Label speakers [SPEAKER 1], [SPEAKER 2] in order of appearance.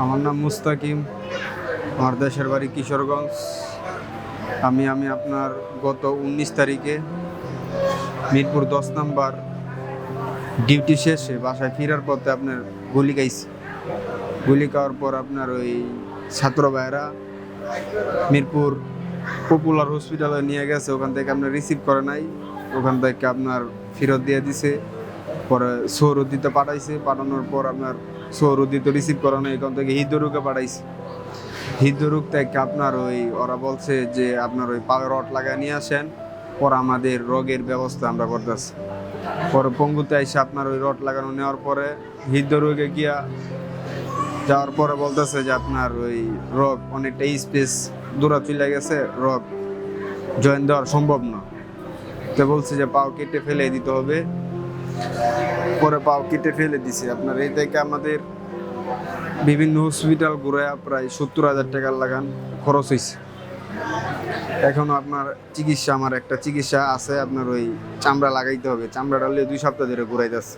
[SPEAKER 1] আমার নাম মুস্তাকিম, আমার দেশের বাড়ি কিশোরগঞ্জ। আমি আমি আপনার গত উনিশ তারিখে মিরপুর দশ নাম্বার ডিউটি শেষে বাসায় ফেরার পথে আপনার গুলি খাইছি। গুলি খাওয়ার পর আপনার ওই ছাত্র ভাইরা মিরপুর পপুলার হসপিটালে নিয়ে গেছে, ওখান থেকে আপনার রিসিভ করে নাই। ওখান থেকে আপনার ফেরত দিয়ে দিছে। পরে সৌরদিতে পাঠাইছে, পাঠানোর পর আপনার সৌরদিতে রিসিভ করানো এখান থেকে হৃদরোগে পাঠাইছে। হৃদরোগ থেকে আপনার ওই, ওরা বলছে যে আপনার ওই পা রড লাগায় নিয়ে আসেন, পর আমাদের রোগের ব্যবস্থা আমরা করতেছি। পরে পঙ্গুতে এসে আপনার ওই রড লাগানো নেওয়ার পরে হৃদরোগে গিয়া যাওয়ার পরে বলতেছে যে আপনার ওই রোগ অনেকটা স্পেস দূরা চলে গেছে, রোগ জয়েন দেওয়ার সম্ভব না। তো বলছে যে পাও কেটে ফেলে দিতে হবে। পরে পাও কেটে ফেলে দিছে আপনার। এই থেকে আমাদের বিভিন্ন হসপিটাল ঘুরায় প্রায় সত্তর হাজার টাকার লাগান খরচ হয়েছে এখনও আপনার চিকিৎসা, আমার একটা চিকিৎসা আছে, আপনার ওই চামড়া লাগাইতে হবে। চামড়াটা হলে দুই সপ্তাহ ধরে ঘুরাইতেছে